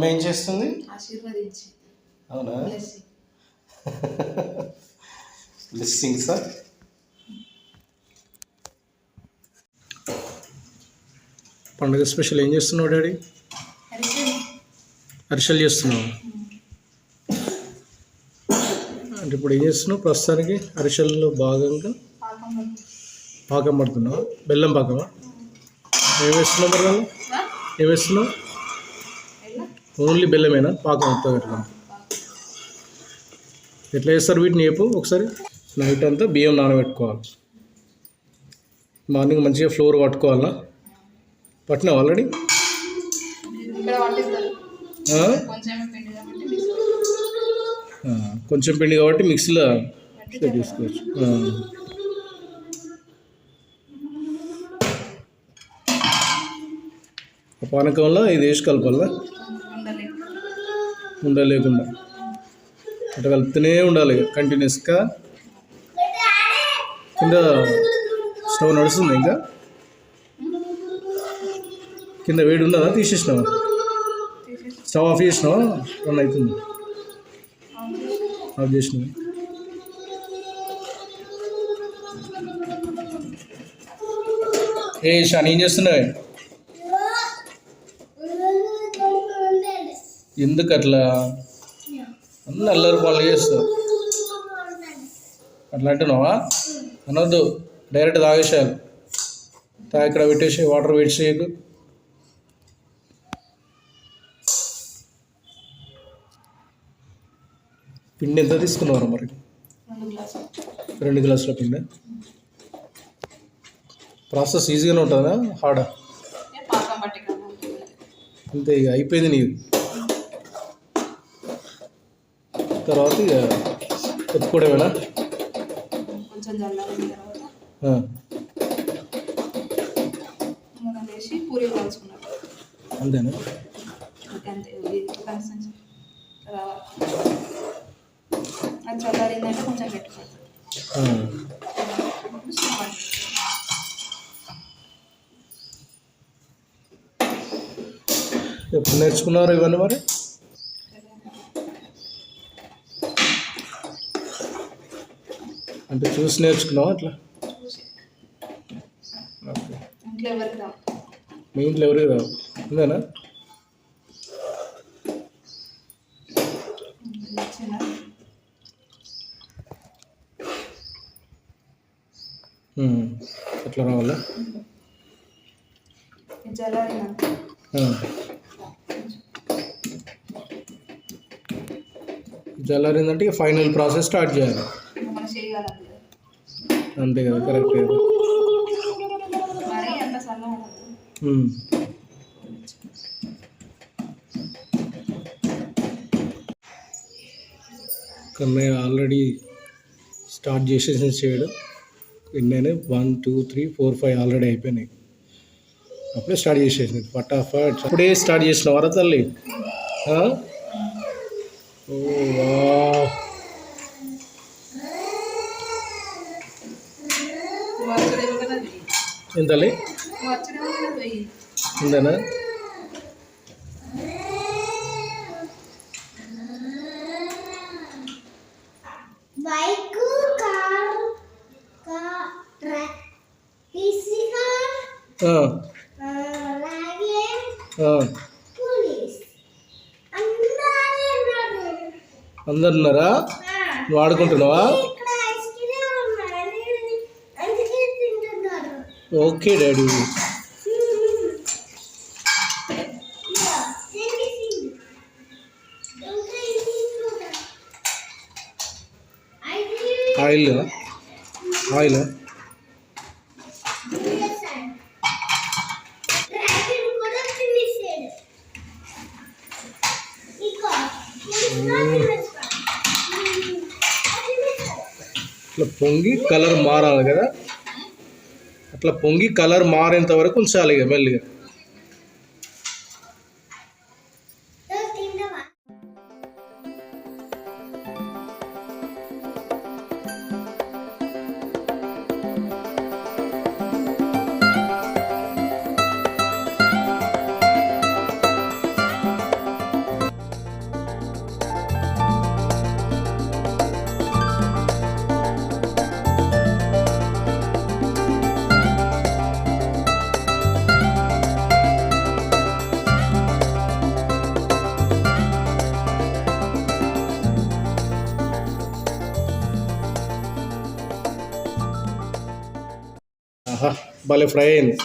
Mummy ఏం చేస్తుంది? అవునా. బ్లెస్సింగ్ సార్ పండుగ స్పెషల్ ఏం చేస్తున్నావు డాడీ? అరిసెలు చేస్తున్నావు? అంటే ఇప్పుడు ఏం చేస్తున్నావు? ప్రస్తుతానికి అరిసెల్లో భాగంగా పాకం పడుతున్నావా? బెల్లం పాకమా? ఏం వేస్తున్నావు మరి వాళ్ళు? ఆ? ఏం వేస్తున్నావు? ఎలా? ఓన్లీ బెల్లమేనా? పాకం మొత్తం ఎట్లా. ఎట్లా చేస్తారు వీటిని చెప్పు ఒకసారి? నైట్ అంతా బియ్యం నానబెట్టుకోవాలి. మార్నింగ్ మంచిగా ఫ్లోర్ పట్టుకోవాలా? పట్టినావు ఆల్రెడీ? కొంచెం పిండి కాబట్టి మిక్సీలో ఆ. ఆ పానకంలో ఇది వేసి కలపాలా ఉండలేకుండా. అట్లా కలుపుతూనే ఉండాలి. కంటిన్యూస్గా. కింద స్టవ్ నడుస్తుంది ఇంకా. కింద వేడి ఉన్నదా? తీసేసినావా? స్టవ్ ఆఫ్ చేసినావా? రన్ అవుతుంది. ఆఫ్ చేసినావు? ఏ షాన్ ఏం చేస్తున్నావే? ఎందుకు అట్లా అన్నీ అల్లరి పనులు చేస్తావు అట్లా అంటున్నావా? అనొద్దు. డైరెక్ట్ తాగేసేయాలి. తా ఇక్కడ పెట్టేసి వాటర్ వేడి చేయకు పిండి ఎంత తీసుకున్నారు మరి? రెండు గ్లాసులు పిండి. ప్రాసెస్ ఈజీగానే ఉంటుందా? హార్డా? అంతే ఇక అయిపోయింది నీకు తర్వాత ఇక ఎత్తుకోవడమేనా కొంచెం చల్లారిన తర్వాత అంతేనా? అది చల్లారిందంటే కొంచెం పెట్టుకోవాలి ఎప్పుడు నేర్చుకున్నారు ఇవన్నీ మరి? అంటే చూసి నేర్చుకున్నావా అట్లా? మీ ఇంట్లో ఎవరికి రావు? ఉమ్, అట్లా రావాలా? ఇక ఫైనల్ ప్రాసెస్ స్టార్ట్ చేయాలి. అంతే కదా కరెక్ట్ కదా. కన్నయ్య ఆల్రెడీ స్టార్ట్ చేసేసి చేయడం. ఎన్నైనా one two three four five already అయిపోయినాయి. అప్పుడే స్టార్ట్ చేసేసింది. ఫటాఫట్ అప్పుడే స్టార్ట్ చేసిన వర తల్లి? ఓ వెయ్యి ఉందేనా? బైక్ కార్ ట్రక్ టీసీ కార్ ఆ, అలాగే ఆ. పోలీస్. అందరూ ఉన్నారు? అందరు ఉన్నారా? ఆ, నువ్వు ఆడుకుంటున్నావా ఇక్కడ ఐస్ క్రీమ్ ఉన్నాయి అందుకే తింటున్నారు ఓకే డాడీ ఇదిగో, తినేసింది. ఇంకా ఇది కూడా. ఐస్ క్రీమ్ ఆయిల్ ఆయిల్ తినేసాడు. డ్రాగన్ కూడా తినేసాడు. ఇదిగో, ఇది కూడా తినేస్తా. ఉమ్, అది తినేసాడు. ఇట్లా పొంగి కలర్ మారాలి కదా అట్లా పొంగి కలర్ మారేంత వరకు ఉంచాలి ఇక మెల్లిగా. భలే ఫ్రై అయింది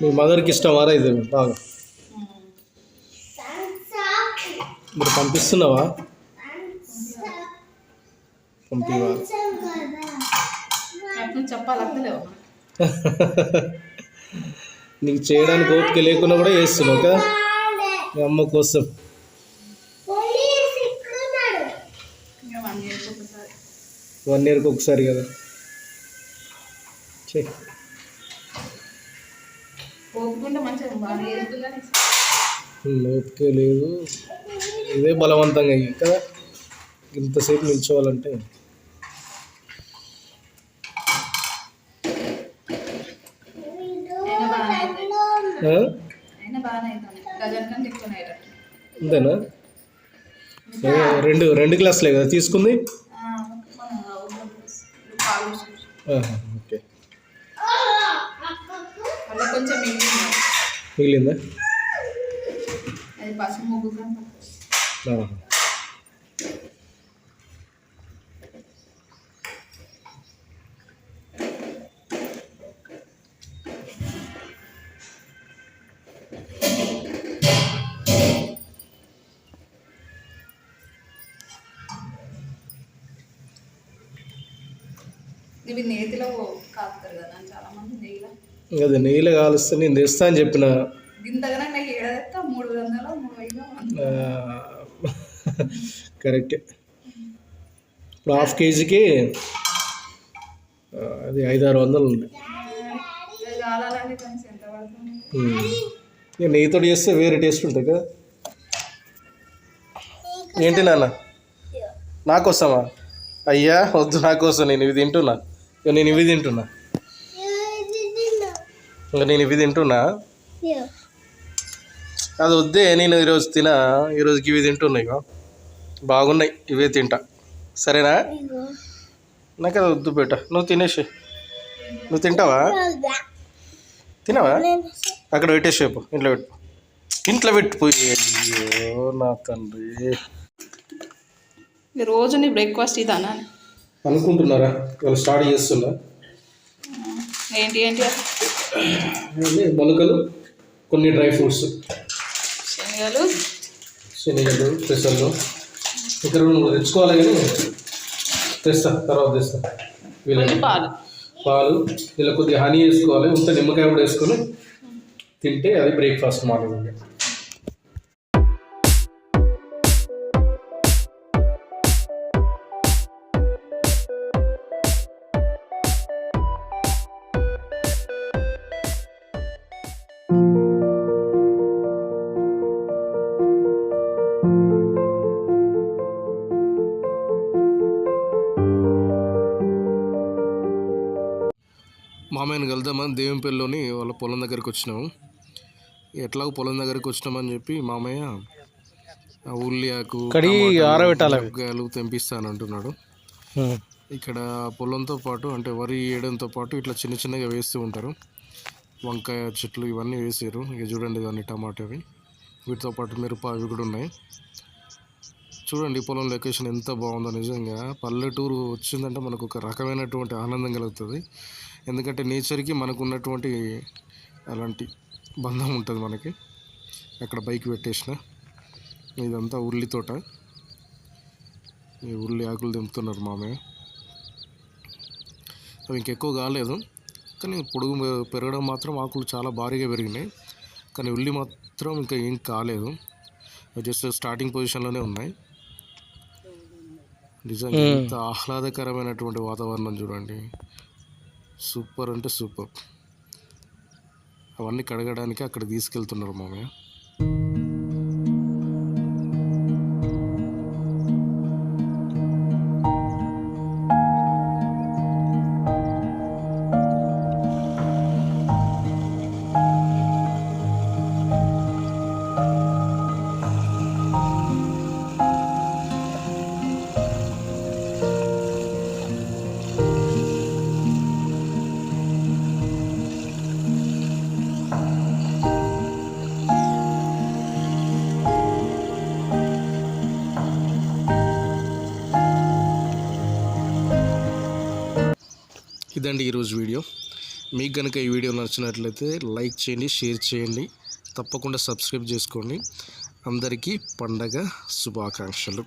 మీ మదర్కి ఇష్టం వారా ఇది? బాగా. మీరు పంపిస్తున్నావా? పంపివా? చెప్పాలి అర్థలేవు నీకు చేయడానికి ఓపిక లేకున్నా కూడా చేస్తున్నావు కదా మీ అమ్మ కోసం. వన్ ఇయర్కి ఒకసారి కదా. చెయ్ పోపుకుంటే మంచిగా బాగా ఏరుతుందని ఓపిక లేదు. ఇదే బలవంతంగా అయ్యి కదా? ఇంతసేపు నిల్చోవాలంటే. అంతేనా? రెండు రెండు గ్లాసులే కదా తీసుకుంది? ఓకే. మిగిలింది. ఇవి నేతిలో కాపుతారు కదా చాలా మంది నెయ్యిలో అదే నెయ్యిలో కాలుస్తే నేను తెస్తా అని చెప్పిన నెయ్యి ఏడాదిస్తా మూడు వందలు మూడు కరెక్టే. ఇప్పుడు హాఫ్ కేజీకి అది ఐదు ఆరు వందలు. ఇక నెయ్యితో చేస్తే వేరే టేస్ట్ ఉంటుంది కదా. ఏంటి నాన్న? నాకోసమా? అయ్యా వద్దు నా కోసం నేను ఇవి తింటున్నా. ఇక నేను ఇవి తింటున్నా. ఇంకా నేను ఇవి తింటున్నా. అది వద్దే నేను ఈరోజు తినా ఈరోజుకి ఇవి తింటున్నా ఇక బాగున్నాయి ఇవే తింటా. సరేనా? నాకు అది వద్దు బేట నువ్వు తినేసి. నువ్వు తింటావా? తినవా? అక్కడ పెట్టేసేపు ఇంట్లో పెట్టు. ఇంట్లో పెట్టుపోయి అయ్యో నా తండ్రి. ఈ రోజు నీ బ్రేక్ఫాస్ట్ ఇదానా? అనుకుంటున్నారా? వాళ్ళు స్టార్ట్ చేస్తున్నా. ఏంటి ఏంటి? మొలకలు కొన్ని డ్రై ఫ్రూట్స్. శనగలు. శనగలు పెసర్లు. ఇక్కడ నువ్వు తెచ్చుకోవాలి కానీ తెస్తా తర్వాత తెస్తా. వీళ్ళ కొన్ని పాలు. పాలు ఇలా కొద్దిగా హనీ వేసుకోవాలి. ఉంటే నిమ్మకాయ కూడా వేసుకొని తింటే అది బ్రేక్ఫాస్ట్ మార్నింగ్ మామయ్యని కలుద్దామని దేవునిపల్లిలోని వాళ్ళ పొలం దగ్గరికి వచ్చినాము ఎట్లాగో పొలం దగ్గరికి వచ్చినామని చెప్పి మామయ్య ఆ ఉల్లి ఆకు కడిగి టమాటాలు, ఆరబెట్టాలి. తెంపిస్తాను అంటున్నాడు ఇక్కడ పొలంతో పాటు అంటే వరి వేయడంతో పాటు ఇట్లా చిన్న చిన్నగా వేస్తూ ఉంటారు. వంకాయ చెట్లు ఇవన్నీ వేసారు. ఇక చూడండి ఇవన్నీ టమాటావి వీటితో పాటు మిరప అవి కూడా ఉన్నాయి. చూడండి పొలం లొకేషన్ ఎంత బాగుందో నిజంగా. పల్లెటూరు వచ్చిందంటే మనకు ఒక రకమైనటువంటి ఆనందం కలుగుతుంది. ఎందుకంటే నేచర్కి మనకు ఉన్నటువంటి అలాంటి బంధం ఉంటుంది మనకి. అక్కడ బైక్ పెట్టేసిన ఇదంతా ఉల్లి తోట. ఈ ఉల్లి ఆకులు తెంపుతున్నారు మామయ్య. అవి ఇంకెక్కువ కాలేదు. కానీ పొడుగు పెరగడం మాత్రం ఆకులు చాలా భారీగా పెరిగినాయి. కానీ ఉల్లి మాత్రం ఇంకా ఏం కాలేదు. జస్ట్ స్టార్టింగ్ పొజిషన్లోనే ఉన్నాయి. నిజంగా ఎంత ఆహ్లాదకరమైనటువంటి వాతావరణం చూడండి. సూపర్ అంటే సూపర్. అవన్నీ కడగడానికి అక్కడ తీసుకెళ్తున్నారు మామయ్య. ఇదండి ఈరోజు వీడియో. మీకు కనుక ఈ వీడియో నచ్చినట్లయితే లైక్ చేయండి షేర్ చేయండి. తప్పకుండా సబ్స్క్రైబ్ చేసుకోండి. అందరికీ పండగ శుభాకాంక్షలు.